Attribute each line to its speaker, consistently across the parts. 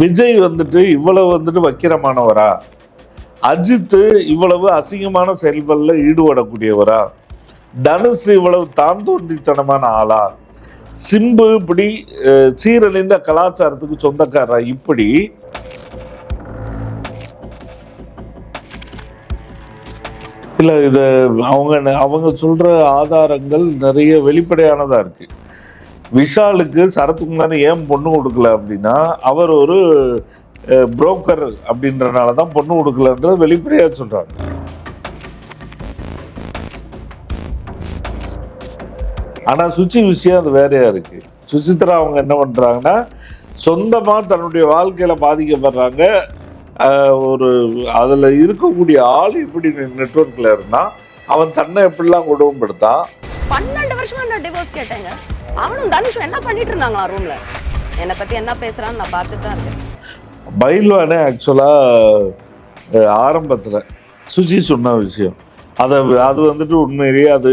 Speaker 1: விஜய் வந்துட்டு இவ்வளவு வந்துட்டு வக்கிரமானவரா? அஜித் இவ்வளவு அசிங்கமான செயல்களில் ஈடுபடக்கூடியவரா? தனுஷ் இவ்வளவு தான் தோன்றித்தனமான ஆளா? சிம்பு இப்படி சீரழிந்த கலாச்சாரத்துக்கு சொந்தக்காரரா? இப்படி. இல்லை இது அவங்க அவங்க சொல்கிற ஆதாரங்கள் நிறைய வெளிப்படையானதாக இருக்குது விஷாலுக்கு சரத்குமார் ஏன் பொண்ணு கொடுக்கல அப்படின்னா அவர் ஒரு புரோக்கர் அப்படின்றனால தான் பொண்ணு கொடுக்கலன்றது வெளிப்படையாக சொல்றாங்க. ஆனா சுச்சி விஷயம் அது வேறையா இருக்கு. சுசித்ரா அவங்க என்ன பண்றாங்கன்னா சொந்தமா தன்னுடைய வாழ்க்கையில பாதிக்கப்படுறாங்க. ஒரு அதில் இருக்கக்கூடிய ஆள் எப்படி நெட்ஒர்க்கில் இருந்தால் அவன் தன்னை எப்படிலாம் குடும்பப்படுத்தான்
Speaker 2: பன்னெண்டு வருஷமா நான் டிவோர்ஸ் கேட்டேங்க. அவனும் தனுஷும் என்ன பண்ணிட்டு இருந்தாங்களா ரூம்ல என்னை பத்தி என்ன பேசுறான்னு நான் பார்த்துட்டு தான் இருக்கேன்.
Speaker 1: பயில்வானே ஆக்சுவலாக ஆரம்பத்தில் சுஜி சொன்ன விஷயம். அதை அது வந்துட்டு உண்மையிலேயே அது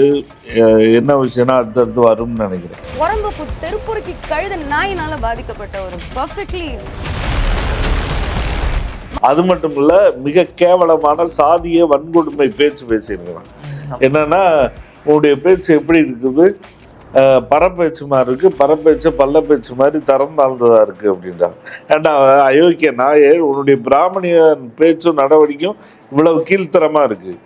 Speaker 1: என்ன விஷயம்னா அடுத்தடுத்து வரும்னு நினைக்கிறேன்.
Speaker 2: உடம்பு தெருப்புறுக்கி கழுத நாயினால பாதிக்கப்பட்ட ஒரு பர்ஃபெக்ட்லி
Speaker 1: அது மட்டும் இல்ல மிக கேவலமான சாதிய வன்கொடுமை பேச்சு பேசியிருக்கிறான். என்னன்னா உன்னுடைய பேச்சு எப்படி இருக்குது? பரப்பேச்சு மாதிரி இருக்குது பரப்பேச்சு பல்ல பேச்சு மாதிரி திறந்தாழ்ந்ததாக இருக்குது அப்படின்றாங்க. ஏண்டா அயோக்கிய நாயே உன்னுடைய பிராமணிய பேச்சும் நடவடிக்கையும் இவ்வளவு கீழ்த்தரமாக இருக்குது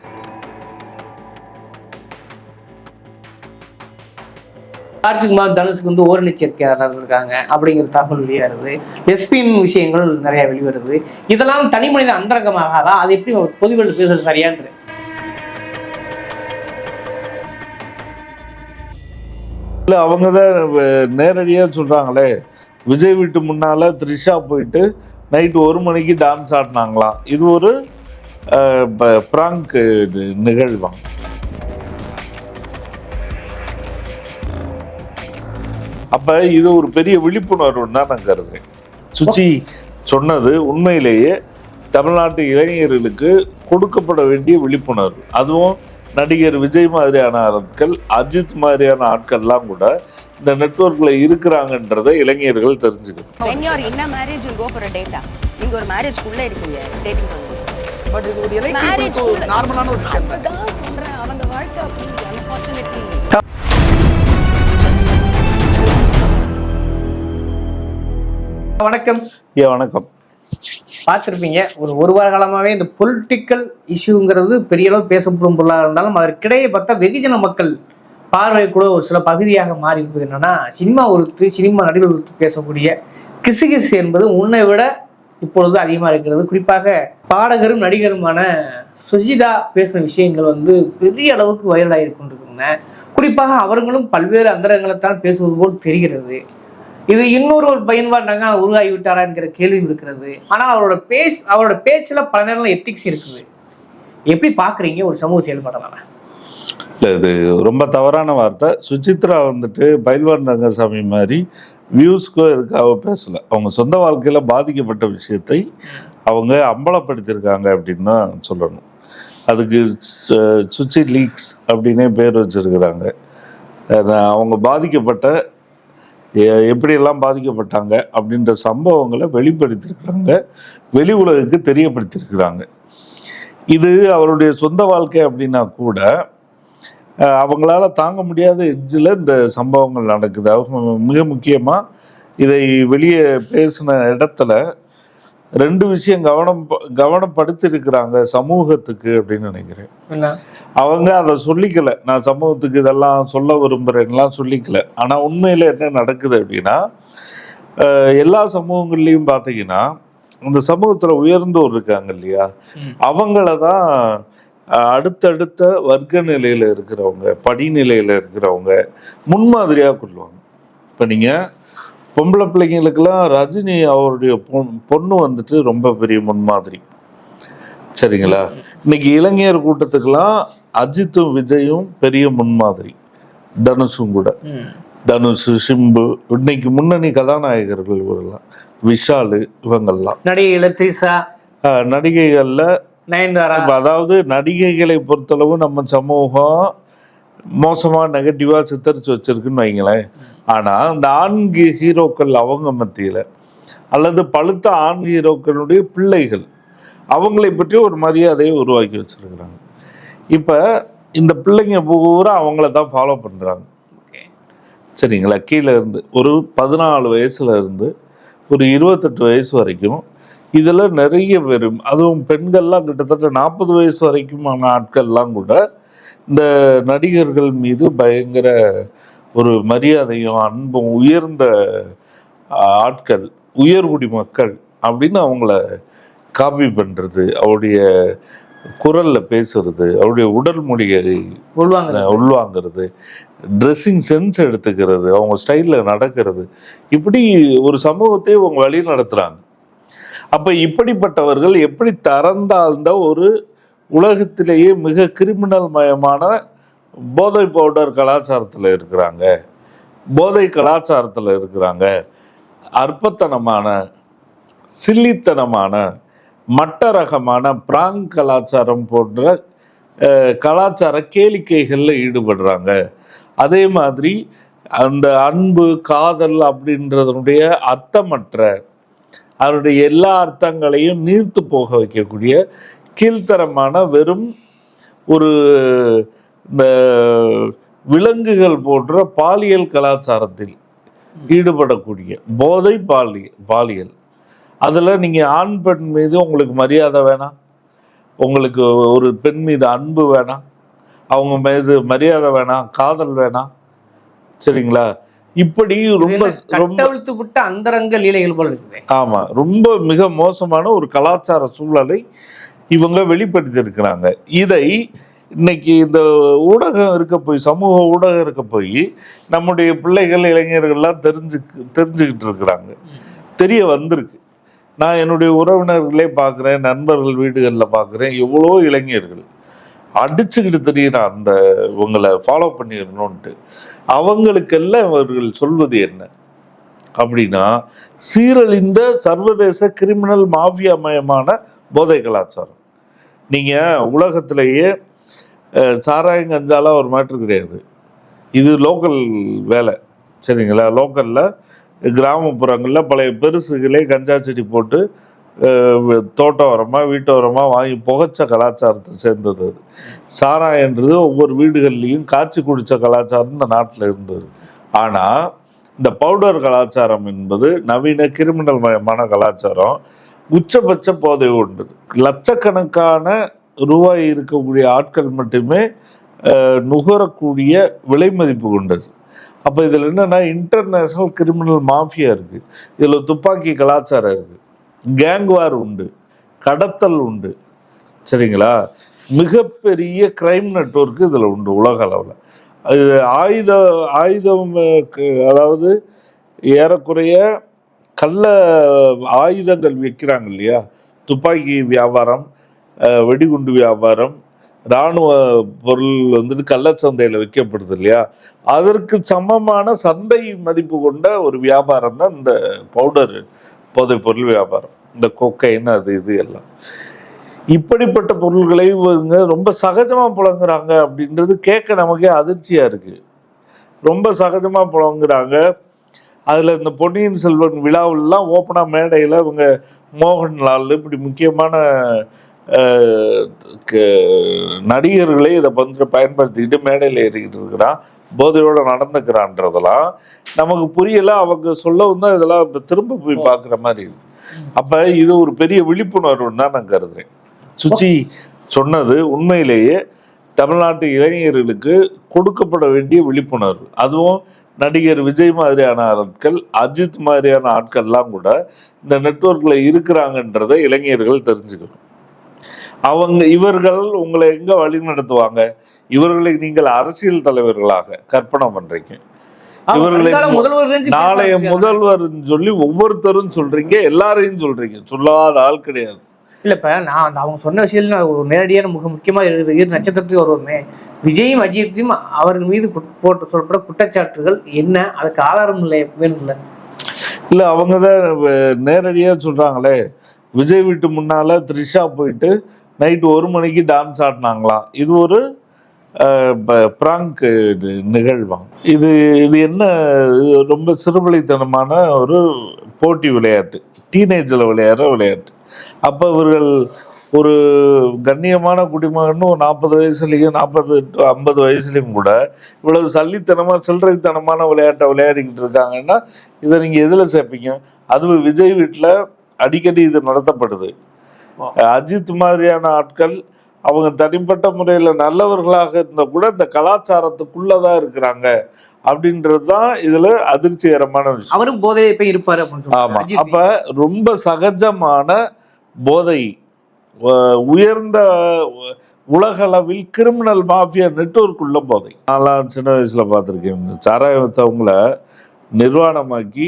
Speaker 3: கார்த்திக் மாதம் தனுஷுக்கு வந்து ஓரணி சேர்க்கையாளர் இருக்காங்க அப்படிங்கிற தகவல் வெளியாகிறது எஸ்பியின் விஷயங்கள் நிறைய வெளிவருது. இதெல்லாம் தனி மனித அந்தரங்கமாகாதா? அது எப்படி பொதுவெளியில் பேசுறது சரியான்றது?
Speaker 1: இல்லை அவங்க தான் நேரடியா சொல்றாங்களே. விஜய் வீட்டு முன்னால த்ரிஷா போயிட்டு நைட்டு ஒரு மணிக்கு டான்ஸ் ஆடினாங்களாம். இது ஒரு பிராங்க் நிகழ்வாம் அப்ப இது ஒரு பெரிய விழிப்புணர்வுன்னு தான் நான் கருதுறேன். சுச்சி சொன்னது உண்மையிலேயே தமிழ்நாட்டு இளைஞர்களுக்கு கொடுக்கப்பட வேண்டிய விழிப்புணர்வு. அதுவும் நடிகர் விஜய் மாதிரியான ஆட்கள் அஜித் மாதிரியான ஆட்கள்லாம் கூட இந்த நெட்வொர்க்ல இருக்கிறாங்கன்றதை இளைஞர்கள் தெரிஞ்சுக்கணும்.
Speaker 2: when you are in a marriage you go for a data நீங்க ஒரு மேரேஜ் குள்ள இருக்கீங்க டேட்டிங் பண்ணுங்க
Speaker 4: பட் இது ஒரு
Speaker 2: மேரேஜ்
Speaker 4: இலைக்கு நார்மலான
Speaker 3: வணக்கம்.
Speaker 1: ஏன் வணக்கம்.
Speaker 3: பார்த்துருப்பீங்க. ஒரு ஒரு வார காலமாகவே இந்த பொலிட்டிக்கல் இஷ்யூங்கிறது பெரிய அளவு பேசப்படும் பொருளாக இருந்தாலும் அதற்கிடையே பார்த்தா வெகுஜன மக்கள் பார்வை கூட ஒரு சில பகுதியாக மாறி இருப்பது என்னன்னா சினிமா ஒருத்து சினிமா நடிகர் ஒருத்து பேசக்கூடிய கிசுகிசு என்பது முன்னை விட இப்பொழுது அதிகமாக இருக்கிறது. குறிப்பாக பாடகரும் நடிகருமான சுஜிதா பேசின விஷயங்கள் வந்து பெரிய அளவுக்கு வைரலாகி கொண்டிருக்கின்றன. குறிப்பாக அவர்களும் பல்வேறு அந்தரங்களைத்தான் பேசுவது போல் தெரிகிறது. இது இன்னொரு ஒரு பயன்பாடுனாங்க உருவாகி விட்டாரா என்கிற கேள்வி இருக்கிறது. ஆனால் அவரோட பேஸ் அவரோட பேச்சில் பல நேரம் எத்திக்ஸ் இருக்குது. எப்படி பார்க்குறீங்க ஒரு சமூக செயல்பாடுனால
Speaker 1: இல்லை இது ரொம்ப தவறான வார்த்தை. சுசித்ரா வந்துட்டு பைல்வான் ரங்கசாமி மாதிரி வியூஸ்க்கோ எதுக்காக பேசலை. அவங்க சொந்த வாழ்க்கையில் பாதிக்கப்பட்ட விஷயத்தை அவங்க அம்பலப்படுத்தியிருக்காங்க அப்படின்னு தான் சொல்லணும். அதுக்கு சு- சுச்சி லீக்ஸ் அப்படின்னே பேர் வச்சிருக்கிறாங்க. அவங்க பாதிக்கப்பட்ட எப்படியெல்லாம் பாதிக்கப்பட்டாங்க அப்படின்ற சம்பவங்களை வெளிப்படுத்தியிருக்கிறாங்க. வெளி உலகுக்கு தெரியப்படுத்தியிருக்கிறாங்க. இது அவருடைய சொந்த வாழ்க்கை அப்படின்னா கூட அவங்களால தாங்க முடியாத எஜ்ஜில் இந்த சம்பவங்கள் நடக்குது. அவங்க மிக முக்கியமாக இதை வெளியே பேசின இடத்துல ரெண்டு விஷயம் கவனம் கவனப்படுத்தியிருக்கிறாங்க சமூகத்துக்கு அப்படின்னு நினைக்கிறேன். அவங்க அதை சொல்லிக்கல. நான் சமூகத்துக்கு இதெல்லாம் சொல்ல விரும்புறேன்லாம் சொல்லிக்கல. ஆனால் உண்மையில் என்ன நடக்குது அப்படின்னா எல்லா சமூகங்கள்லையும் பார்த்தீங்கன்னா அந்த சமூகத்தில் உயர்ந்தோர் இருக்காங்க இல்லையா. அவங்கள தான் அடுத்தடுத்த வர்க்க நிலையில் இருக்கிறவங்க படிநிலையில் இருக்கிறவங்க முன்மாதிரியாக கொள்வாங்க. இப்போ நீங்கள் பொம்பளை பிள்ளைங்களுக்கெல்லாம் ரஜினி அவருடைய பொண்ணு வந்துட்டு ரொம்ப பெரிய முன்மாதிரி. சரிங்களா? இன்னைக்கு இளைஞர் கூட்டத்துக்கெல்லாம் அஜித்தும் விஜயும் பெரிய முன்மாதிரி. தனுஷும் கூட. தனுஷ் சிம்பு இன்னைக்கு முன்னணி கதாநாயகர்கள் இவரெல்லாம். விஷாலு இவங்கெல்லாம்.
Speaker 3: நடிகையில த்ரிஷா
Speaker 1: நடிகைகள்ல
Speaker 3: நயன்தாரா.
Speaker 1: அதாவது நடிகைகளை பொறுத்தளவு நம்ம சமூகம் மோசமா நெகட்டிவா சித்தரிச்சு வச்சிருக்குன்னு வைங்களேன். ஆனா இந்த ஆண் ஹீரோக்கள் அவங்க மத்தியில அல்லது பழுத்த ஆண் ஹீரோக்களுடைய பிள்ளைகள் அவங்களை பற்றி ஒரு மரியாதையை உருவாக்கி வச்சிருக்கிறாங்க. இப்போ இந்த பிள்ளைங்க பூரா அவங்கள தான் ஃபாலோ பண்ணுறாங்க சரிங்களா? கீழே இருந்து ஒரு பதினாலு வயசுல இருந்து ஒரு இருபத்தெட்டு வயசு வரைக்கும் இதில் நிறைய பேர் அதுவும் பெண்கள்லாம் கிட்டத்தட்ட நாற்பது வயசு வரைக்குமான ஆட்கள்லாம் கூட இந்த நடிகர்கள் மீது பயங்கர ஒரு மரியாதையும் அன்பும் உயர்ந்த ஆட்கள் உயர்குடி மக்கள் அப்படின்னு அவங்கள காப்பி பண்ணுறது அவருடைய குரலில் பேசுறது அவருடைய உடல் மொழியை
Speaker 3: உள்வாங்க
Speaker 1: உள்வாங்கிறது ட்ரெஸ்ஸிங் சென்ஸ் எடுத்துக்கிறது அவங்க ஸ்டைலில் நடக்கிறது. இப்படி ஒரு சமூகத்தை அவங்க வழி நடத்துகிறாங்க அப்போ இப்படிப்பட்டவர்கள் எப்படி தரந்தாழ்ந்த ஒரு உலகத்திலேயே மிக கிரிமினல் மயமான போதை பவுடர் கலாச்சாரத்தில் இருக்கிறாங்க. போதை கலாச்சாரத்தில் இருக்கிறாங்க. அற்பத்தனமான சில்லித்தனமான மட்ட ரகமான பிராங் கலாச்சாரம் போன்ற கலாச்சார கேளிக்கைகளில் ஈடுபடுறாங்க. அதே மாதிரி அந்த அன்பு காதல் அப்படின்றதனுடைய அர்த்தமற்ற அதனுடைய எல்லா அர்த்தங்களையும் நீர்த்து போக வைக்கக்கூடிய கீழ்த்தரமான வெறும் ஒரு விலங்குகள் போன்ற பாலியல் கலாச்சாரத்தில் ஈடுபடக்கூடிய போதை பாலி பாலியல். அதில் நீங்கள் ஆண் பெண் மீது உங்களுக்கு மரியாதை வேணாம். உங்களுக்கு ஒரு பெண் மீது அன்பு வேணாம். அவங்க மீது மரியாதை வேணாம் காதல் வேணாம். சரிங்களா? இப்படி ரொம்ப
Speaker 3: கட்டவிழ்த்து விட்ட அந்தரங்க லீலைகள் போல இருக்குது
Speaker 1: ஆமா. ரொம்ப மிக மோசமான ஒரு கலாச்சார சூழலை இவங்க வெளிப்படுத்தி இருக்கிறாங்க இதை இன்னைக்கு இந்த ஊடகம் இருக்க போய் சமூக ஊடகம் இருக்க போய் நம்முடைய பிள்ளைகள் இளைஞர்கள்லாம் தெரிஞ்சு தெரிஞ்சுக்கிட்டு இருக்கிறாங்க. தெரிய வந்திருக்கு. நான் என்னுடைய உறவினர்களே பார்க்குறேன் நண்பர்கள் வீடுகளில் பார்க்குறேன் எவ்வளோ இளைஞர்கள். அடிச்சுக்கிட்டு தெரியுற அந்த இவங்களை ஃபாலோ பண்ணிடணும்ன்ட்டு அவங்களுக்கெல்லாம் இவர்கள் சொல்வது என்ன? அப்படின்னா சீரழிந்த சர்வதேச கிரிமினல் மாஃபியா மயமான போதை கலாச்சாரம். நீங்கள் உலகத்திலேயே சாராயம் கஞ்சாலாம் ஒரு மாற்று கிடையாது. இது லோக்கல் வேலை சரிங்களா? லோக்கலில் கிராமப்புறங்களில் பழைய பெருசுகளே கஞ்சா செடி போட்டு தோட்டோரமாக வீட்டோரமாக வீட்டு வாங்கி புகைச்ச கலாச்சாரத்தை சேர்ந்தது அது. சாராயன்றது ஒவ்வொரு வீடுகள்லேயும் காய்ச்சி குடித்த கலாச்சாரம் இந்த நாட்டில் இருந்தது. ஆனால் இந்த பவுடர் கலாச்சாரம் என்பது நவீன கிரிமினல் மயமான கலாச்சாரம். உச்சபட்ச போதை உண்டது லட்சக்கணக்கான ரூபாய் இருக்கக்கூடிய ஆட்கள் மட்டுமே நுகரக்கூடிய விலை மதிப்பு கொண்டது. அப்போ இதில் என்னென்னா இன்டர்நேஷ்னல் கிரிமினல் மாஃபியா இருக்குது இதில் துப்பாக்கி கலாச்சாரம் இருக்குது கேங் வார் உண்டு. கடத்தல் உண்டு. சரிங்களா? மிகப்பெரிய கிரைம் நெட்ஒர்க் இதில் உண்டு உலக அளவில். அது ஆயுத ஆயுதம் அதாவது ஏறக்குறைய கள்ள ஆயுதங்கள் விற்கிறாங்க இல்லையா? துப்பாக்கி வியாபாரம் வெடிகுண்டு வியாபாரம் இராணுவ பொருள் வந்துட்டு கள்ளச்சந்தையில் விற்கப்படுது இல்லையா? அதற்கு சமமான சந்தை மதிப்பு கொண்ட ஒரு வியாபாரம் தான் இந்த பவுடர் போதைப் பொருள் வியாபாரம். இந்த கொக்கைன்னு அது இது எல்லாம். இப்படிப்பட்ட பொருள்களை இவங்க ரொம்ப சகஜமா புழங்குறாங்க அப்படின்றது கேட்க நமக்கே அதிர்ச்சியா இருக்கு. ரொம்ப சகஜமா புழங்குறாங்க. அதுல இந்த பொன்னியின் செல்வன் விழாவிலாம் ஓப்பனாக மேடையில இவங்க மோகன்லால் இப்படி முக்கியமான நடிகர்களே இதை வந்து பயன்படுத்திக்கிட்டு மேடையில் ஏறிக்கிட்டு இருக்கிறான். போதையோட நடந்துக்கிறான்றதெல்லாம் நமக்கு புரியல. அவங்க சொல்லவும் தான் இதெல்லாம் திரும்ப போய் பார்க்குற மாதிரி இருக்கு. அப்ப இது ஒரு பெரிய விழிப்புணர்வுன்னு தான் நான் கருதுறேன். சுச்சி சொன்னது உண்மையிலேயே தமிழ்நாட்டு இளைஞர்களுக்கு கொடுக்கப்பட வேண்டிய விழிப்புணர்வு. அதுவும் நடிகர் விஜய் மாதிரியான ஆட்கள் அஜித் மாதிரியான ஆட்கள்லாம் கூட இந்த நெட்ஒர்க்கில் இருக்கிறாங்கன்றதை இளைஞர்கள் தெரிஞ்சுக்கணும். அவங்க இவர்கள் உங்களை எங்க வழி நடத்துவாங்க? இவர்களை நீங்கள் அரசியல் தலைவர்களாக கற்பனை பண்றீங்க. இவர்களை
Speaker 3: முதல்வர்
Speaker 1: நாளைய
Speaker 3: பேச
Speaker 1: முதல்வர்னு சொல்லி ஒவ்வொருத்தரும் சொல்றீங்க எல்லாரையும் சொல்றீங்க. சொல்லாத ஆள் கிடையாது.
Speaker 3: இல்ல இப்ப நான் அவங்க சொன்ன விஷயத்துல நான் ஒரு நேரடியான முக முக்கியமா இரு நட்சத்திரத்துக்கு வருவோமே. விஜயும் அஜித்தையும் அவர்கள் மீது போட்டு சொல்லப்பட குற்றச்சாட்டுகள் என்ன? அதுக்கு ஆதாரம் இல்லை வேணும்ல?
Speaker 1: இல்ல அவங்க தான் நேரடியா சொல்றாங்களே. விஜய் வீட்டு முன்னால த்ரிஷா போயிட்டு நைட்டு ஒரு மணிக்கு டான்ஸ் ஆடினாங்களாம். இது ஒரு பிராங்க் நிகழ்வாங்க இது இது என்ன ரொம்ப சிறுபலித்தனமான ஒரு போட்டி விளையாட்டு. டீனேஜில் விளையாடுற விளையாட்டு. அப்போ இவர்கள் ஒரு கண்ணியமான குடிமகன் ஒரு நாற்பது வயசுலேயும் நாற்பது டு ஐம்பது வயசுலேயும் கூட இவ்வளவு சல்லித்தனமாக சில்லறைத்தனமான விளையாட்டை விளையாடிக்கிட்டு இருக்காங்கன்னா இதை நீங்கள் எதில் சேர்ப்பீங்க? அதுவும் விஜய் வீட்டில் அடிக்கடி இது நடத்தப்படுது. அஜித் மாதிரியான ஆட்கள் அவங்க தனிப்பட்ட முறையில் நல்லவர்களாக இருந்தால் கூட இந்த கலாச்சாரத்துக்குள்ளதான் இருக்கிறாங்க அப்படின்றது தான் இதுல அதிர்ச்சிகரமான விஷயம்.
Speaker 3: அவரும் போதையில போய் இருப்பாரு
Speaker 1: ஆமா. அப்ப ரொம்ப சகஜமான போதை உயர்ந்த உலகளவில் கிரிமினல் மாஃபியா நெட்வொர்க் உள்ள போதை. நான்லாம் சின்ன வயசுல பார்த்துருக்கேன். சாராயம் வித்தவங்கள நிர்வாணமாக்கி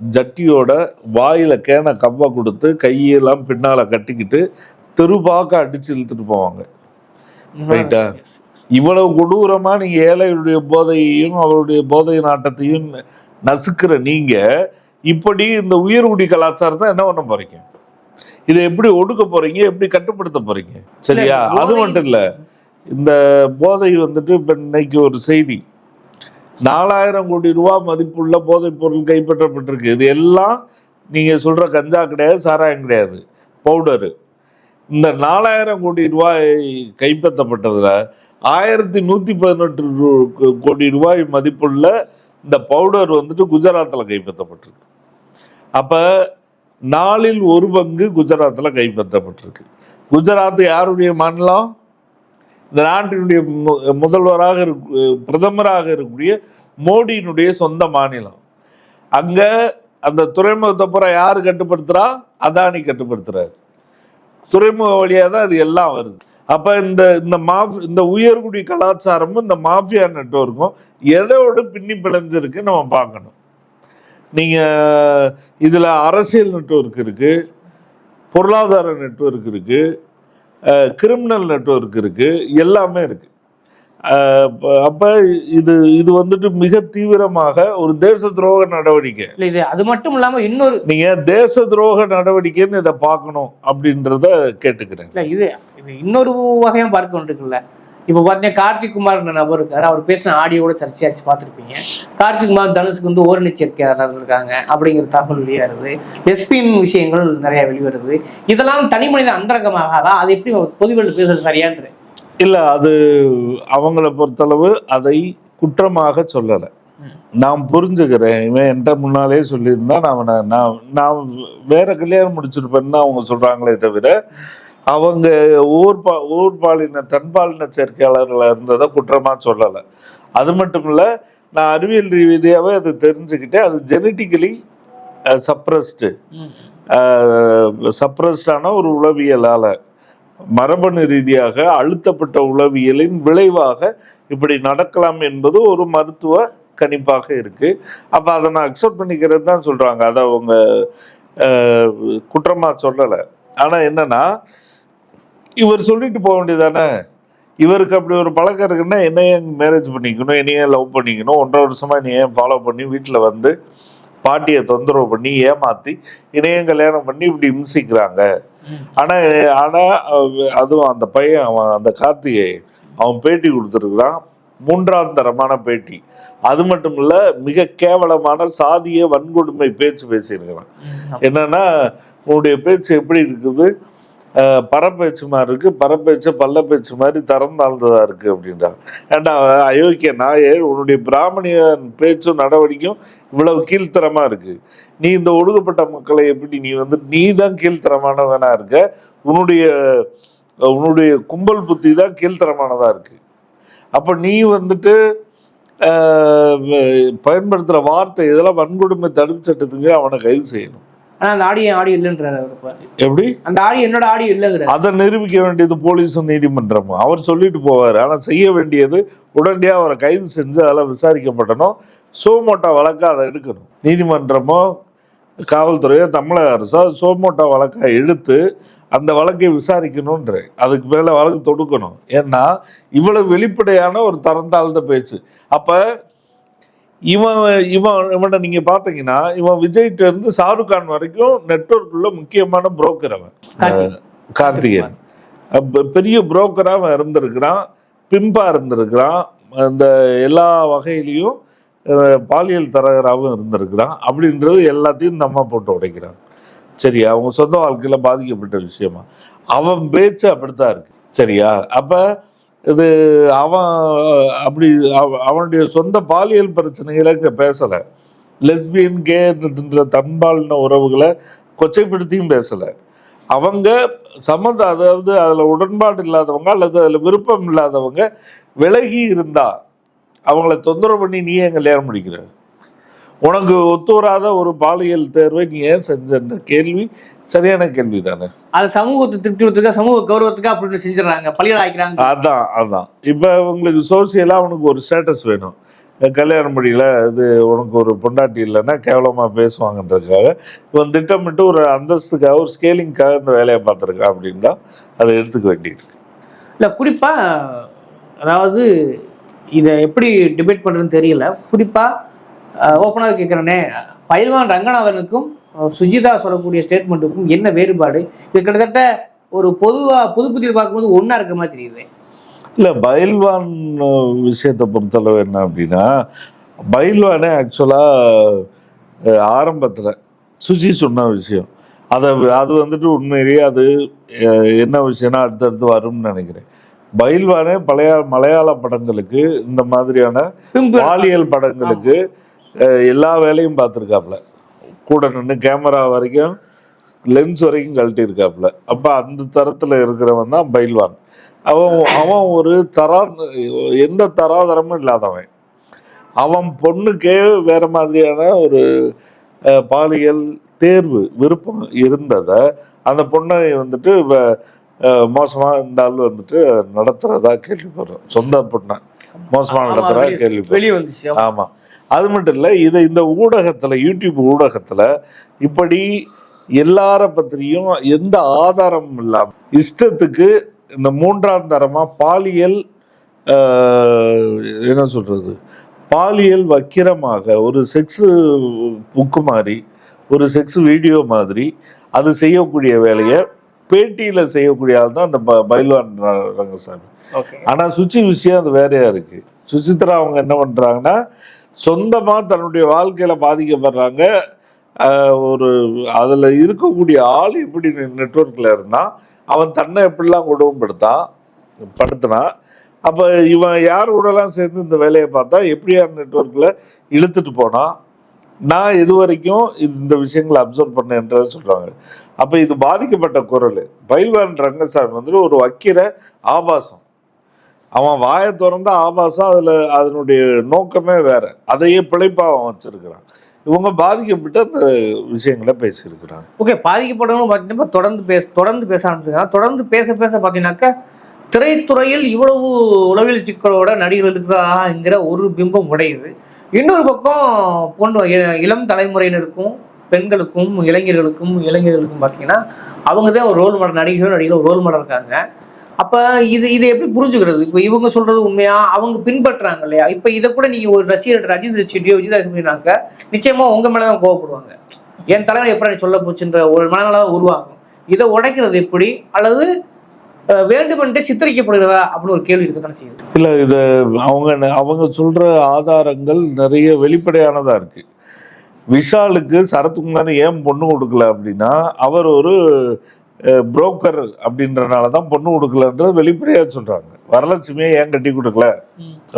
Speaker 1: ஜட்டியோட வாயில கேன கவ்வா கொடுத்து கையெல்லாம் பின்னால கட்டிக்கிட்டு தெருபாக்க அடிச்சு இழுத்துட்டு போவாங்க. ரைட்டா இவ்வளவு கொடூரமா நீங்க ஏழைகளுடைய போதையையும் அவருடைய போதை நாட்டத்தையும் நசுக்கிற நீங்க இப்படி இந்த உயர்குடி கலாச்சாரத்தை என்ன பண்ண போறீங்க? இதை எப்படி ஒடுக்க போறீங்க? எப்படி கட்டுப்படுத்த போறீங்க? சரியா? அது மட்டும் இல்ல இந்த போதை வந்துட்டு இப்ப இன்னைக்கு ஒரு செய்தி. நாலாயிரம் கோடி ரூபா மதிப்புள்ள போதைப் பொருள் கைப்பற்றப்பட்டிருக்கு. இது எல்லாம் நீங்கள் சொல்கிற கஞ்சா கிடையாது சாராயம் கிடையாது. பவுடரு. இந்த நாலாயிரம் கோடி ரூபாய் கைப்பற்றப்பட்டதில் ஆயிரத்தி நூற்றி பதினெட்டு ரூ- கோடி ரூபாய் மதிப்புள்ள இந்த பவுடர் வந்துட்டு குஜராத்தில் கைப்பற்றப்பட்டிருக்கு. அப்போ நாலில் ஒரு பங்கு குஜராத்தில் கைப்பற்றப்பட்டிருக்கு. குஜராத் யாருடைய மாநிலம்? இந்த நாட்டினுடைய மு- முதல்வராக இருக்க பிரதமராக இருக்கக்கூடிய மோடியினுடைய சொந்த மாநிலம். அங்கே அந்த துறைமுகத்தை பூரா யார் கட்டுப்படுத்துகிறா அதானி கட்டுப்படுத்துறாரு. துறைமுக வழியாக தான் இது எல்லாம் வருது. அப்போ இந்த இந்த மாஃப் இந்த உயர்குடி கலாச்சாரமும் இந்த மாஃபியா நெட்வொர்க்கும் எதோடு பின்னி பிணைஞ்சிருக்கு நம்ம பார்க்கணும். நீங்கள் இதில் அரசியல் நெட்வொர்க் இருக்குது பொருளாதார நெட்வொர்க் இருக்குது கிரிமினல் நெட்வொர்க் இருக்கு. எல்லாமே இருக்கு. அஹ் அப்ப- இது இது வந்துட்டு மிக தீவிரமாக ஒரு தேச துரோக நடவடிக்கை.
Speaker 3: இல்ல இது அது மட்டும் இல்லாம இன்னொரு
Speaker 1: நீங்க தேச துரோக நடவடிக்கைன்னு இதை பார்க்கணும் அப்படின்றத கேட்டுக்கிறேன்.
Speaker 3: இல்ல இது இது இன்னொரு வகையா பார்க்க வேண்டியிருக்குல்ல இப்ப பாத்தீங்கன்னா கார்த்திக் குமார் நபர் இருக்காரு. அவர் பேசின ஆடியோட சர்ச்சையாச்சு பார்த்திருப்பீங்க. கார்த்திக் குமார் தனுஷுக்கு வந்து ஓரணி சேர்க்கையாளர் இருக்காங்க அப்படிங்கிற தகவல் வெளியாகுது லெஸ்பியன் விஷயங்கள் நிறைய வெளிவருது. இதெல்லாம் தனி மனித அந்தரங்கமாகாதா? அது எப்படி பொதுவெளியில் பேசுறது சரியான்ற
Speaker 1: இல்ல அது அவங்கள பொறுத்தளவு அதை குற்றமாக சொல்லலை. நான் புரிஞ்சுக்கிறேன். இவன் என்கிட்ட முன்னாலே சொல்லியிருந்தா நான் அவனை நான் நான் வேற கல்யாணம் முடிச்சிருப்பேன்னு அவங்க சொல்றாங்களே தவிர அவங்க ஊர்பா ஊர்பாலின தன்பாலின சேர்க்கையாளர்களாக இருந்ததை குற்றமாக சொல்லலை. அது மட்டும் இல்லை நான் அறிவியல் ரீதியாகவே அதை தெரிஞ்சுக்கிட்டேன். அது ஜெனட்டிக்கலி சப்ரஸ்டு சப்ரஸ்டான ஒரு உளவியலால் மரபணு ரீதியாக அழுத்தப்பட்ட உளவியலின் விளைவாக இப்படி நடக்கலாம் என்பது ஒரு மருத்துவ கணிப்பாக இருக்கு. அப்போ அதை நான் அக்செப்ட் பண்ணிக்கிறது தான் சொல்கிறாங்க அதை அவங்க குற்றமாக சொல்லலை. ஆனால் என்னன்னா இவர் சொல்லிட்டு போக வேண்டியதானே இவருக்கு அப்படி ஒரு பழக்கம் இருக்குன்னா என்ன ஏன் மேரேஜ் பண்ணிக்கணும்? என்னையே லவ் பண்ணிக்கணும்? ஒன்றரை வருஷமா நீ ஏன் ஃபாலோ பண்ணி வீட்டில் வந்து பாட்டியை தொந்தரவு பண்ணி ஏமாத்தி இணையம் கல்யாணம் பண்ணி இப்படி இம்சிக்கிறாங்க? ஆனா ஆனா அவ- அதுவும் அந்த பையன் அவன் அந்த கார்த்திகை அவன் பேட்டி கொடுத்துருக்குறான். மூன்றாம் தரமான பேட்டி. அது மட்டும் இல்ல மிக கேவலமான சாதிய வன்கொடுமை பேச்சு பேசியிருக்கிறான். என்னன்னா உன்னுடைய பேச்சு எப்படி இருக்குது? பரப்பேச்சு மாதிரி இருக்கு பரப்பேச்சு பல்ல பேச்சு மாதிரி திறந்தாழ்ந்ததா இருக்கு அப்படின்றார். ஏண்டா அயோக்கிய நாயே உன்னுடைய பிராமணியன் பேச்சும் நடவடிக்கையும் இவ்வளவு கீழ்த்தரமா இருக்கு. நீ இந்த ஒடுக்கப்பட்ட மக்களை எப்படி நீ வந்து நீ தான் கீழ்த்தரமானவனா இருக்க? உன்னுடைய உன்னுடைய கும்பல் புத்தி தான் கீழ்த்தரமானதா இருக்கு. அப்ப நீ வந்துட்டு பயன்படுத்துகிற வார்த்தை இதெல்லாம் வன்கொடுமை தடுப்பு சட்டத்துக்கு அவனை கைது செய்யணும்.
Speaker 3: ஆனா அந்த ஆடியோ ஆடியோ இல்லைன்றாரு அவர்.
Speaker 1: எப்படி?
Speaker 3: அந்த ஆடியோ என்னோட ஆடியோ இல்லைங்கிறாரு.
Speaker 1: அதை நிரூபிக்க வேண்டியது போலீஸும் நீதிமன்றமும். அவர் சொல்லிட்டு போவார். ஆனா செய்ய வேண்டியது உடனடியா அவரை கைது செஞ்சு அதெல்லாம் விசாரிக்கப்படணும். சோமோட்டா வழக்கா அதை எடுக்கணும். நீதிமன்றமோ காவல்துறையோ தமிழக அரசோ சோமோட்டா வழக்கா எடுத்து அந்த வழக்கை விசாரிக்கணுன்ற அதுக்கு மேல வழக்கு தொடுக்கணும். ஏன்னா இவ்வளவு வெளிப்படையான ஒரு தரந்தாழ்ந்த பேச்சு. அப்ப இவன் இவன் இவனை நீங்க பாத்தீங்கன்னா இவன் விஜய்கிட்ட இருந்து ஷாருக் கான் வரைக்கும் நெட்வொர்க் உள்ள முக்கியமான புரோக்கர் அவன்.
Speaker 3: கார்த்திக்.
Speaker 1: கார்த்திகேயன். பெரிய புரோக்கரா அவன் இருந்திருக்கிறான். பிம்பா இருந்திருக்கிறான். அந்த எல்லா வகையிலையும் பாலியல் தரகராகவும் இருந்திருக்கிறான். அப்படின்றது எல்லாத்தையும் இந்த அம்மா போட்டு உடைக்கிறாங்க சரியா? அவங்க சொந்த வாழ்க்கையில பாதிக்கப்பட்ட விஷயமா. அவன் பேச்சு அப்படித்தான் இருக்கு. சரியா? அப்ப இது அவன் அப்படி அவனுடைய சொந்த பாலியல் பிரச்சனைகளை இங்க பேசலை. லெஸ்பியன் கேன்ற தன்பாலின உறவுகளை கொச்சைப்படுத்தியும் பேசலை. அவங்க சம்மந்த அதாவது அதில் உடன்பாடு இல்லாதவங்க அல்லது அதில் விருப்பம் இல்லாதவங்க விலகி இருந்தா அவங்கள தொந்தரவு பண்ணி நீ ஏன் கல்யாணம் முடிக்கிற உனக்கு ஒத்து வராத ஒரு பாலியல் தேர்வை நீ ஏன் செஞ்சன்ற கேள்வி சரியான கேள்வி தானே
Speaker 3: அது சமூகத்தை திருப்தித்துக்காக சமூக கௌரவத்துக்காக அப்படின்னு செஞ்சிடறாங்க பள்ளிகள் ஆக்கிறாங்க
Speaker 1: அதான் அதான். இப்போ உங்களுக்கு சோசியலாக அவனுக்கு ஒரு ஸ்டேட்டஸ் வேணும். கல்யாணம் முடியல இது உனக்கு ஒரு பொண்டாட்டி இல்லைன்னா கேவலமாக பேசுவாங்கன்றதுக்காக இவன் திட்டமிட்டு ஒரு அந்தஸ்துக்காக ஒரு ஸ்கேலிங்காக இந்த வேலையை பார்த்துருக்கான் அப்படின்னா அதை எடுத்துக்க வேண்டியிருக்கு.
Speaker 3: இல்ல குறிப்பா அதாவது இதை எப்படி டிபேட் பண்றதுன்னு தெரியல. குறிப்பா ஓப்பனாக கேட்குறேனே பயில்வான் ரங்கநாதனுக்கும் சுஜிதா சொல்லக்கூடிய ஸ்டேட்மெண்ட்டுக்கும் என்ன வேறுபாடு? இது கிட்டத்தட்ட ஒரு பொதுவா பொது பார்க்கும்போது ஒண்ணா இருக்க மாதிரி தெரியுது.
Speaker 1: இல்லை பயில்வான் விஷயத்தை பொறுத்தளவு என்ன அப்படின்னா பயில்வானே ஆக்சுவலாக ஆரம்பத்தில் சுஜி சொன்ன விஷயம். அதை அது வந்துட்டு உண்மையிலேயே அது என்ன விஷயம்னா அடுத்தடுத்து வரும்னு நினைக்கிறேன். பயில்வானே பழைய மலையாள படங்களுக்கு இந்த மாதிரியான பாலியல் படங்களுக்கு எல்லா வேலையும் பார்த்துருக்காப்புல. கூட நின்று கேமரா வரைக்கும் லென்ஸ் வரைக்கும் கழட்டியிருக்காப்புல. அப்போ அந்த தரத்தில் இருக்கிறவன் தான் பயில்வான் அவன் அவன் ஒரு தரா எந்த தராதரமும் இல்லாதவன். அவன் பொண்ணுக்கே வேற மாதிரியான ஒரு பாலியல் தேர்வு விருப்பம் இருந்ததை அந்த பொண்ணை வந்துட்டு வ- அஹ், மோசமா இந்த ஆள் வந்துட்டு நடத்துறதா கேள்விப்படுறோம். சொந்த பொண்ணை மோசமா
Speaker 3: ஆமா,
Speaker 1: நடத்துறதா
Speaker 3: வெளிய-
Speaker 1: கேள்விப்படுறோம்.
Speaker 3: வெளியே வந்துச்சு.
Speaker 1: ஆமா. அது மட்டும் இல்லை இதை இந்த ஊடகத்துல யூடியூப் ஊடகத்துல இப்படி எல்லார பத்திரியும் எந்த ஆதாரமும் இல்லாம இஷ்டத்துக்கு இந்த மூன்றாம் தரமா பாலியல் என்ன சொல்றது? பாலியல் வக்கிரமாக ஒரு செக்ஸ் புக்கு மாதிரி ஒரு செக்ஸ் வீடியோ மாதிரி அது செய்யக்கூடிய வேலையை பேட்டியில செய்யக்கூடிய ஆள் தான் அந்த ப- பைல்வான் ரங்கசாமி.
Speaker 3: ஓகே.
Speaker 1: ஆனா சுச்சி விஷயம் அது வேறையா இருக்கு. சுசித்ரா அவங்க என்ன பண்றாங்கன்னா சொந்தமாக தன்னுடைய வாழ்க்கையில் பாதிக்கப்படுறாங்க. ஒரு அதில் இருக்கக்கூடிய ஆள் எப்படி நெட்ஒர்க்கில் இருந்தான் அவன் தன்னை எப்படிலாம் கொடுமைப்படுத்தான் படுத்தினான் அப்போ இவன் யார் கூடலாம் சேர்ந்து இந்த வேலையை பார்த்தா எப்படியார் நெட்ஒர்க்கில் இழுத்துட்டு போனான் நான் இது வரைக்கும் இது இந்த விஷயங்களை அப்சர்வ் பண்ணேன்றத சொல்கிறாங்க அப்போ இது பாதிக்கப்பட்ட குரல். பயில்வான் ரங்கசாமி வந்துட்டு ஒரு வக்கிர ஆபாசம். அவன் வாயை திறந்த ஆபாசம் அதில் அதனுடைய நோக்கமே வேற. அதையே பிழைப்பாக அவன் வச்சிருக்கிறான். இவங்க பாதிக்கப்பட்டு அந்த விஷயங்களை பேசியிருக்கிறாங்க.
Speaker 3: ஓகே பாதிக்கப்பட்டவங்க பார்த்தீங்கன்னா தொடர்ந்து பேச தொடர்ந்து பேச ஆரம்பிச்சிருக்காங்க. தொடர்ந்து பேச பேச பார்த்தீங்கன்னாக்கா திரைத்துறையில் இவ்வளவு உளவியல் சிக்கலோட நடிகர்கள் இருக்கிறாங்கிற ஒரு பிம்பம் உடையுது. இன்னொரு பக்கம் பொண்ணு இளம் தலைமுறையினருக்கும் பெண்களுக்கும் இளைஞர்களுக்கும் இளைஞர்களுக்கும் பார்த்தீங்கன்னா அவங்க தான் ஒரு ரோல் மாடல் நடிகரும் நடிகரும் ஒரு ரோல் மாடல் இருக்காங்க. அப்ப இது இதை எப்படி புரிஞ்சுக்கிறது? இப்போ இவங்க சொல்றது உண்மையா? அவங்க பின்பற்றுறாங்க இல்லையா? இப்போ இதை கூட நீங்க ஒரு ரசிகர் ரஜித் செட்டியோ விஜய் ரசிகனாக்க நிச்சயமா உங்க மேலதான் கோவப்படுவாங்க. என் தலைவர் எப்படி சொல்ல போச்சுன்ற ஒரு மனநலம் உருவாகும். இதை உடைக்கிறது எப்படி? அல்லது வேண்டுமென்றே சித்தரிக்கப்படுகிறதா? அப்படின்னு ஒரு கேள்வி இருக்கு தானே செய்யுது
Speaker 1: இல்ல இது அவங்க அவங்க சொல்ற ஆதாரங்கள் நிறைய வெளிப்படையானதா இருக்கு. விஷாலுக்கு சரத்குமார் ஏன் பொண்ணு கொடுக்கல அப்படின்னா அவர் ஒரு புரோக்கர் அப்படின்றனால தான் பொண்ணு கொடுக்கலன்றது வெளிப்படையா சொல்றாங்க. வரலட்சுமியை ஏன் கட்டி கொடுக்கல?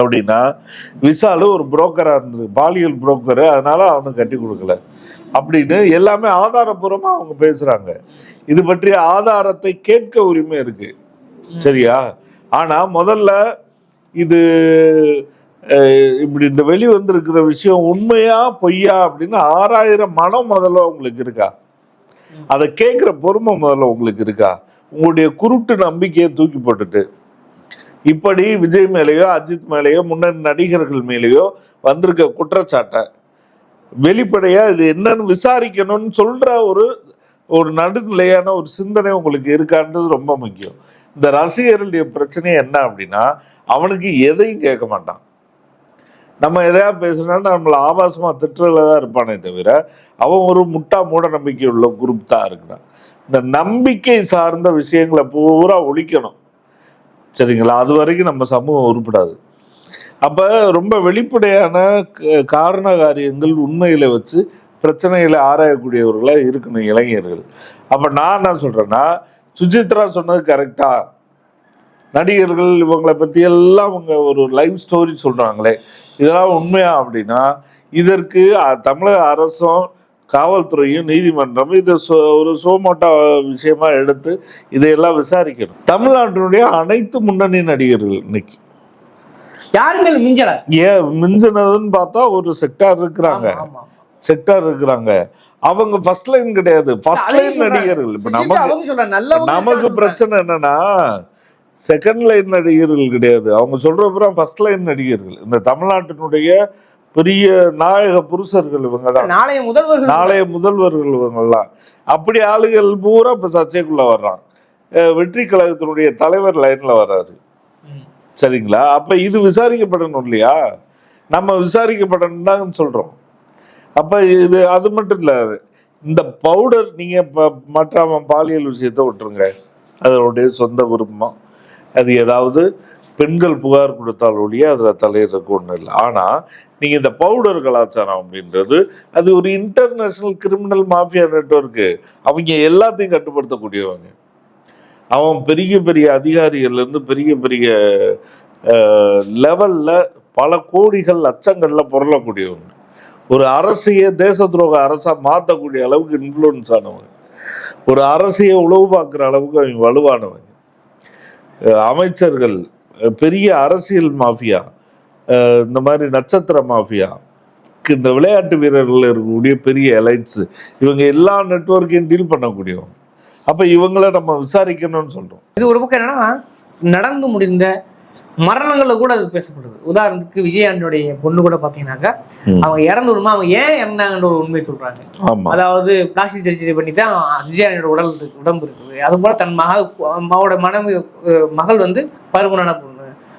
Speaker 1: அப்படின்னா விஷாலு ஒரு புரோக்கரா இருந்தது. பாலியல் புரோக்கர் அதனால அவனுக்கு கட்டி கொடுக்கல. அப்படின்னு எல்லாமே ஆதாரபூர்வமா அவங்க பேசுறாங்க. இது பற்றிய ஆதாரத்தை கேட்க உரிமை இருக்கு. சரியா? ஆனா முதல்ல இது இப்படி இந்த வெளி வந்திருக்கிற விஷயம் உண்மையா பொய்யா அப்படின்னு ஆறாயிரம் மனம் முதல்ல உங்களுக்கு இருக்கா? அதை கேட்குற பொறுமை முதல்ல உங்களுக்கு இருக்கா? உங்களுடைய குருட்டு நம்பிக்கையை தூக்கி போட்டுட்டு. இப்படி விஜய் மேலேயோ அஜித் மேலேயோ முன்னணி நடிகர்கள் மேலேயோ வந்திருக்க குற்றச்சாட்டை. வெளிப்படையா இது என்னன்னு விசாரிக்கணும்னு சொல்ற ஒரு ஒரு நடுநிலையான ஒரு சிந்தனை உங்களுக்கு இருக்கான்றது ரொம்ப முக்கியம். இந்த ரசிகர்களுடைய பிரச்சனை என்ன அப்படின்னா அவனுக்கு எதையும் கேட்க மாட்டான். நம்ம எதையா பேசுனா நம்மள ஆபாசமா திட்டுறதுல தான் இருப்பானே தவிர அவன் ஒரு முட்டா மூட நம்பிக்கை உள்ள குரூப் தான் இருக்கிறான். இந்த நம்பிக்கை சார்ந்த விஷயங்களை பூரா ஒழிக்கணும். சரிங்களா? அது வரைக்கும் நம்ம சமூகம் உருப்படாது. அப்ப ரொம்ப வெளிப்படையான க- காரண காரியங்கள் உண்மைகளை வச்சு பிரச்சனைகளை ஆராயக்கூடியவர்களாக இருக்கணும் இளைஞர்கள். அப்ப நான் என்ன சொல்றேன்னா சுஜித்ரா சொன்னது கரெக்டா நடிகர்கள் இவங்களை பத்தி எல்லாம் அவங்க ஒரு லைவ் ஸ்டோரி சொல்றாங்களே. இதெல்லாம் உண்மையா அப்படின்னா இதற்கு தமிழக அரசும் காவல்துறையும் நீதிமன்றம் இதை ஒரு சோமோட்டா விஷயமா எடுத்து இதையெல்லாம் விசாரிக்கணும். தமிழ்நாட்டினுடைய அனைத்து முன்னணி நடிகர்கள் இன்னைக்கு.
Speaker 3: யாருமே இதுல மிஞ்சல?
Speaker 1: ஏன் மிஞ்சினதுன்னு பார்த்தா ஒரு செக்டார் இருக்கிறாங்க. செக்டார் இருக்கிறாங்க. அவங்க ஃபர்ஸ்ட் லைன் கிடையாது. First line. நடிகர்கள். இப்ப நமக்கு நமக்கு பிரச்சனை என்னன்னா செகண்ட் லைன் நடிகர்கள் கிடையாது. அவங்க சொல்ற அப்புறம் ஃபர்ஸ்ட் லைன் நடிகர்கள். இந்த தமிழ்நாட்டினுடைய பெரிய நாயக புருஷர்கள் இவங்க தான்.
Speaker 3: நாளைய முதல்வர்கள்
Speaker 1: நாளைய முதல்வர்கள் இவங்கெல்லாம் அப்படி ஆளுகள் பூரா இப்ப சர்ச்சைக்குள்ள வர்றான். வெற்றி கழகத்தினுடைய தலைவர் லைன்ல வர்றாரு. சரிங்களா? அப்ப இது விசாரிக்கப்படணும் இல்லையா? நம்ம விசாரிக்கப்படணும் தான் சொல்றோம். அப்ப இது அது மட்டும் இல்ல இந்த பவுடர் நீங்க இப்ப மற்ற பாலியல் விஷயத்தை விட்டுருங்க. அதனுடைய சொந்த விருப்பம் அது ஏதாவது பெண்கள் புகார் கொடுத்தால் ஒழிய அதில் தலையிடறதுக்கு ஒன்றும் இல்லை. ஆனால் நீங்கள் இந்த பவுடர் கலாச்சாரம் அப்படின்றது அது ஒரு இன்டர்நேஷ்னல் கிரிமினல் மாஃபியா நெட்வொர்க்கு அவங்க எல்லாத்தையும் கட்டுப்படுத்தக்கூடியவங்க. அவன் பெரிய பெரிய அதிகாரிகள்லேருந்து பெரிய பெரிய லெவலில் பல கோடிகள் லட்சங்களில் புரளக்கூடியவங்க. ஒரு அரசையே தேச துரோக அரசாக மாற்றக்கூடிய அளவுக்கு இன்ஃப்ளூயன்ஸ் ஆனவங்க. ஒரு அரசியை உளவு பார்க்குற அளவுக்கு அவங்க வலுவானவங்க. அமைச்சர்கள் பெரிய அரசியல் மாஃபியா இந்த மாதிரி நட்சத்திர மாஃபியா இந்த விளையாட்டு வீரர்கள் இருக்கக்கூடிய பெரிய எலைட்ஸ் இவங்க எல்லா நெட்வொர்க்கையும் டீல் பண்ணக்கூடியவங்க. அப்போ இவங்கள நம்ம விசாரிக்கணும்னு சொல்கிறோம்
Speaker 3: இது ஒரு பக்கம் என்னன்னா நடந்து முடிந்த மரணங்கள்ல கூட அது பேசப்படுது. உதாரணத்துக்கு விஜயாண்டனுடைய பொண்ணு கூட பாத்தீங்கன்னாக்கா
Speaker 1: ம்.
Speaker 3: அவங்க இறந்து விடுமா அவங்க ஏன் இறந்தாங்கன்ற ஒரு உண்மையை சொல்றாங்க. அதாவது பிளாஸ்டிக் சர்ஜரி பண்ணி தான் விஜயாண்டனோட உடல் இருக்கு- உடம்பு இருக்குது. அது போல தன் மக அவரோட மனைவி மகள் வந்து பருமனான பொண்ணு.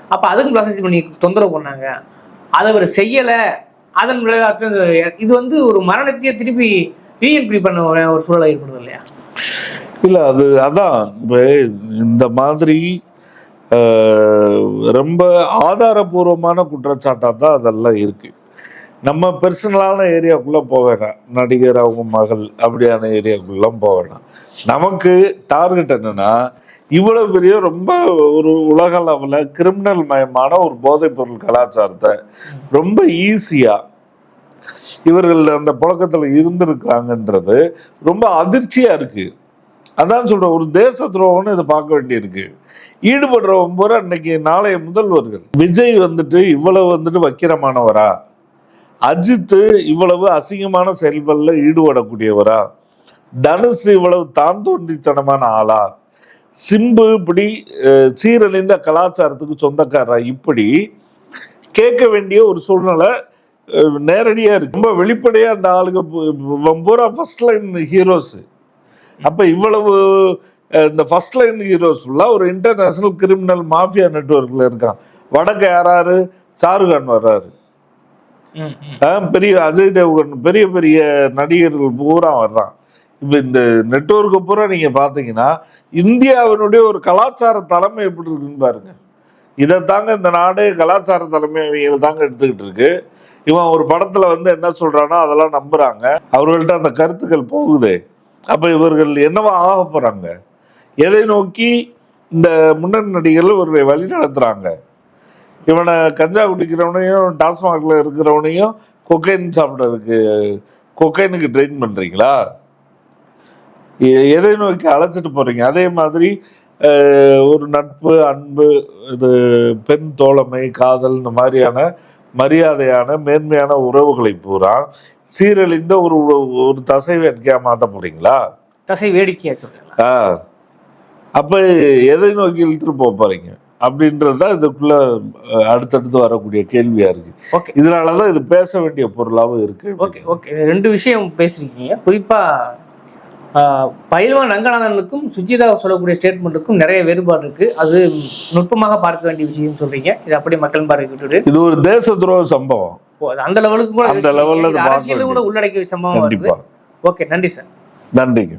Speaker 3: அப்ப அதுக்கும் பிளாஸ்டிக் பண்ணி தொந்தரவு பண்ணாங்க. அதை அவர் செய்யல. அதன் விளைவாக இது வந்து ஒரு மரணத்தையே திருப்பி ரீஎன்ட்ரி பண்ண ஒரு- ஒரு சூழலை ஏற்படுது இல்லையா?
Speaker 1: இல்ல அது அதான். இப்ப இந்த மாதிரி ரொம்ப ஆதாரபூர்வமான குற்றச்சாட்டாக தான் அதெல்லாம் இருக்குது நம்ம பர்சனலான ஏரியாவுக்குள்ளே போக வேணாம். நடிகர் அவங்க மகள் அப்படியான ஏரியாக்குள்ளலாம் போக வேணாம். நமக்கு டார்கெட் என்னன்னா இவ்வளோ பெரிய ரொம்ப ஒரு உலக அளவில் கிரிமினல் மயமான ஒரு போதைப்பொருள் கலாச்சாரத்தை ரொம்ப ஈஸியாக இவர்கள் அந்த புழக்கத்தில் இருந்திருக்கிறாங்கன்றது ரொம்ப அதிர்ச்சியாக இருக்குது அதான் சொல்கிறேன் ஒரு தேச துரோகம்னு இதை பார்க்க வேண்டியிருக்கு. ஈடுபடுறவங்க பூரா இன்னைக்கு நாளைய முதல்வர்கள். விஜய் வந்துட்டு இவ்வளவு வந்துட்டு வக்கிரமானவரா? அஜித்து இவ்வளவு அசிங்கமான செயல்களில் ஈடுபடக்கூடியவரா? தனுஷ் இவ்வளவு தான் தோன்றித்தனமான ஆளா? சிம்பு இப்படி சீரழிந்த கலாச்சாரத்துக்கு சொந்தக்காரா இப்படி கேட்க வேண்டிய ஒரு சூழ்நிலை நேரடியாக இருக்கு. ரொம்ப வெளிப்படையாக அந்த ஆளுங்க பூரா ஃபர்ஸ்ட் லைன் ஹீரோஸ் அப்ப இவ்வளவு இந்த ஃபர்ஸ்ட் லைன் ஹீரோஸ் ஃபுல்லா ஒரு இன்டர்நேஷனல் கிரிமினல் மாஃபியா நெட்வொர்க்ல இருக்கான். வடக்க யாராரு? ஷாருக்கான் வர்றாரு. பெரிய அஜய் தேவ்கன் பெரிய பெரிய நடிகர்கள் பூரா வர்றான். இப்போ இந்த நெட்வொர்க்கை பூரா நீங்க பாத்தீங்கன்னா இந்தியாவினுடைய ஒரு கலாச்சார தலைமை எப்படி இருக்குன்னு பாருங்க. இதை தாங்க இந்த நாடு கலாச்சார தலைமை இவங்க தாங்க எடுத்துக்கிட்டு இருக்கு. இவன் ஒரு படத்துல வந்து என்ன சொல்றானோ அதெல்லாம் நம்புறாங்க. அவர்கள்ட்ட அந்த கருத்துக்கள் போகுதே. அப்போ இவர்கள் என்னவா ஆக போறாங்க? எதை நோக்கி இந்த முன்னணி நடிகர்கள் இவர்களை வழி நடத்துறாங்க? இவனை கஞ்சா குடிக்கிறவனையும் டாஸ்மாக்ல இருக்கிறவனையும் கொக்கைன் சாப்பிட்றதுக்கு கொக்கைனுக்கு ட்ரெயின் பண்றீங்களா? எதை நோக்கி அழைச்சிட்டு போறீங்க? அதே மாதிரி ஒரு நட்பு அன்பு இது பெண் தோழமை காதல் இந்த மாதிரியான மரியாதையான மேன்மையான உறவுகளை பூரா சீரழிந்த ஒரு ஒரு தசை வேட்கையா மாத்த போறீங்களா?
Speaker 3: தசை வேடிக்கையா சொல்றேன்.
Speaker 1: ஆ. அப்ப எதை நோக்கி இழுத்துட்டு போக போறீங்க? அப்படின்றது தான் இதுக்குள்ள அடுத்தடுத்து வரக்கூடிய கேள்வியா இருக்கு.
Speaker 3: ஓகே.
Speaker 1: இதனாலதான் இது பேச வேண்டிய பொருளாவும் இருக்கு.
Speaker 3: Okay okay. ரெண்டு விஷயம் பேசிருக்கீங்க. குறிப்பா பயில்வான் ரங்கநாதனுக்கும் சுஜிதா சொல்லக்கூடிய ஸ்டேட்மெண்ட்டுக்கும் நிறைய வேறுபாடு இருக்கு. அது நுட்பமாக பார்க்க வேண்டிய விஷயம் சொல்றீங்க. இது அப்படியே மக்கள் பார்க்க
Speaker 1: இது ஒரு தேச துரோக சம்பவம்.
Speaker 3: அந்த லெவலுக்கு கூட
Speaker 1: அந்த level ல
Speaker 3: இது
Speaker 1: இது பார்க்க
Speaker 3: அரசியலும் கூட உள்ளடக்கிய சம்பவம் ஓகே நன்றி சார்
Speaker 1: நன்றிங்க.